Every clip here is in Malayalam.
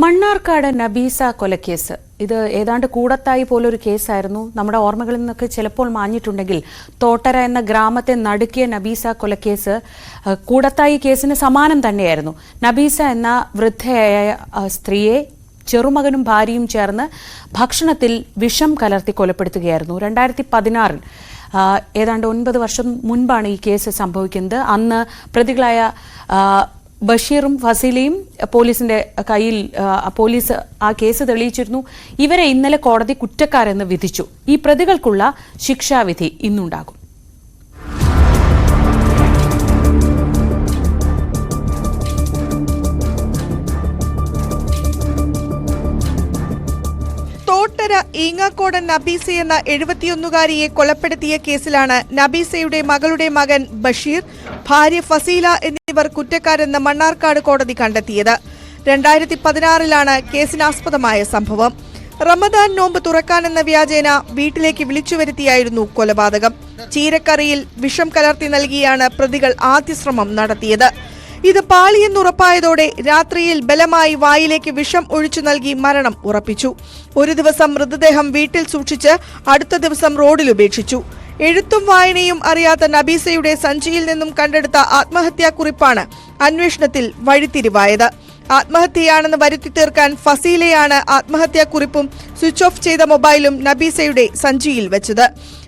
മണ്ണാർക്കാട് നബീസ കൊലക്കേസ്. ഇത് ഏതാണ്ട് കൂടത്തായി പോലൊരു കേസായിരുന്നു. നമ്മുടെ ഓർമ്മകളിൽ നിന്നൊക്കെ ചിലപ്പോൾ മാഞ്ഞിട്ടുണ്ടെങ്കിൽ തോട്ടര എന്ന ഗ്രാമത്തെ നടുക്കിയ നബീസ കൊലക്കേസ് കൂടത്തായി കേസിന് സമാനം തന്നെയായിരുന്നു. നബീസ എന്ന വൃദ്ധയായ സ്ത്രീയെ ചെറുമകനും ഭാര്യയും ചേർന്ന് ഭക്ഷണത്തിൽ വിഷം കലർത്തി കൊലപ്പെടുത്തുകയായിരുന്നു. രണ്ടായിരത്തി പതിനാറിൽ ഏതാണ്ട് ഒൻപത് വർഷം മുൻപാണ് ഈ കേസ് സംഭവിക്കുന്നത്. അന്ന് പ്രതികളായ ബഷീറും ഫസീലയും പോലീസിന്റെ കയ്യിൽ പോലീസ് ആ കേസ് തെളിയിച്ചിരുന്നു. ഇവരെ ഇന്നലെ കോടതി കുറ്റക്കാരെന്ന് വിധിച്ചു. ഈ പ്രതികൾക്കുള്ള ശിക്ഷാവിധി ഇന്നുണ്ടാകും. തോട്ടര ഈങ്ങാക്കോടൻ നബീസ എന്ന എഴുപത്തിയൊന്നുകാരിയെ കൊലപ്പെടുത്തിയ കേസിലാണ് നബീസയുടെ മകളുടെ മകൻ ബഷീർ ഭാര്യ ഫസീല എന്നിവർ കുറ്റക്കാരെന്ന് മണ്ണാർക്കാട് കോടതി കണ്ടെത്തിയത്. രണ്ടായിരത്തി പതിനാറിലാണ് കേസിനാസ്പദമായ സംഭവം. റമദാൻ നോമ്പ് തുറക്കാനെന്ന വ്യാജേന വീട്ടിലേക്ക് വിളിച്ചു വരുത്തിയായിരുന്നു കൊലപാതകം. ചീരക്കറിയിൽ വിഷം കലർത്തി നൽകിയാണ് പ്രതികൾ ആദ്യ ശ്രമം നടത്തിയത്. ഇത് പാളിയെന്നുറപ്പായതോടെ രാത്രിയിൽ ബലമായി വായിലേക്ക് വിഷം ഒഴിച്ചു നൽകി മരണം ഉറപ്പിച്ചു. ഒരു ദിവസം മൃതദേഹം വീട്ടിൽ സൂക്ഷിച്ച് അടുത്ത ദിവസം റോഡിൽ ഉപേക്ഷിച്ചു. എഴുത്തും വായനയും അറിയാത്ത നബീസയുടെ സഞ്ചിയിൽ നിന്നും കണ്ടെടുത്ത ആത്മഹത്യാക്കുറിപ്പാണ് അന്വേഷണത്തിൽ വഴിത്തിരിവായത്. ആത്മഹത്യയാണെന്ന് വരുത്തി തീർക്കാൻ ഫസീലയാണ് ആത്മഹത്യാക്കുറിപ്പും സ്വിച്ച് ഓഫ് ചെയ്ത മൊബൈലും നബീസയുടെ സഞ്ചിയിൽ വെച്ചത്.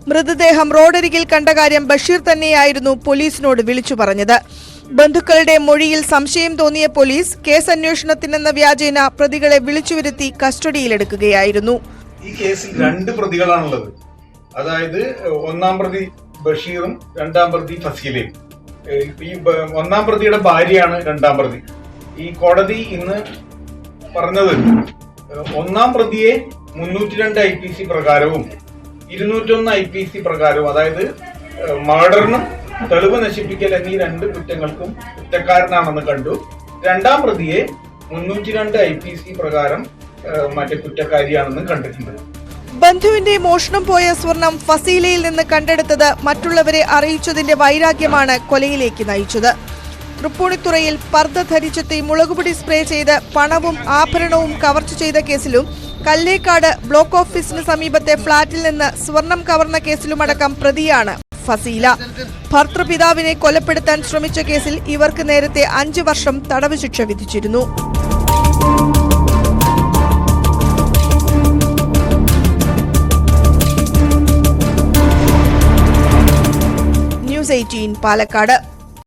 മൃതദേഹം റോഡരികിൽ കണ്ട കാര്യം ബഷീർ തന്നെയായിരുന്നു പോലീസിനോട് വിളിച്ചു പറഞ്ഞത്. ബന്ധുക്കളുടെ മൊഴിയിൽ സംശയം തോന്നിയ പോലീസ് കേസ് അന്വേഷണത്തിനെന്ന വ്യാജേന പ്രതികളെ വിളിച്ചുവരുത്തി കസ്റ്റഡിയിലെടുക്കുകയായിരുന്നു. ഈ കേസിൽ രണ്ട് പ്രതികളാണുള്ളത്. അതായത് ഒന്നാം പ്രതി ബഷീറും രണ്ടാം പ്രതി ഫസീലയും. ഈ ഒന്നാം പ്രതിയുടെ ഭാര്യയാണ് രണ്ടാം പ്രതി. ഈ കോടതി ഇന്ന് പറഞ്ഞത് ഒന്നാം പ്രതിയെ മുന്നൂറ്റി രണ്ട് ഐ പി സി പ്രകാരവും ഇരുന്നൂറ്റൊന്ന് ഐ പി സി പ്രകാരവും അതായത് മർഡറിനും തെളിവ് നശിപ്പിക്കൽ എന്നീ രണ്ട് കുറ്റങ്ങൾക്കും കുറ്റക്കാരനാണെന്ന് കണ്ടു. രണ്ടാം പ്രതിയെ മുന്നൂറ്റി രണ്ട് ഐ പി സി പ്രകാരം മറ്റേ കുറ്റക്കാരിയാണെന്ന് കണ്ടിട്ടുണ്ട്. ബന്ധുവിന്റെ മോഷണം പോയ സ്വർണം ഫസീലയിൽ നിന്ന് കണ്ടെടുത്തത് മറ്റുള്ളവരെ അറിയിച്ചതിന്റെ വൈരാഗ്യമാണ് കൊലയിലേക്ക് നയിച്ചത്. തൃപ്പൂണിത്തുറയിൽ പർദ്ദ ധരിച്ചെത്തി മുളകുപൊടി സ്പ്രേ ചെയ്ത് പണവും ആഭരണവും കവർച്ച ചെയ്ത കേസിലും കല്ലേക്കാട് ബ്ലോക്ക് ഓഫീസിന് സമീപത്തെ ഫ്ളാറ്റിൽ നിന്ന് സ്വർണം കവർന്ന കേസിലുമടക്കം പ്രതിയാണ് ഫസീല. ഭർത്തൃപിതാവിനെ കൊലപ്പെടുത്താൻ ശ്രമിച്ച കേസിൽ ഇവർക്ക് നേരത്തെ അഞ്ചു വർഷം തടവ് ശിക്ഷ വിധിച്ചിരുന്നു. News Eighteen Palakkad.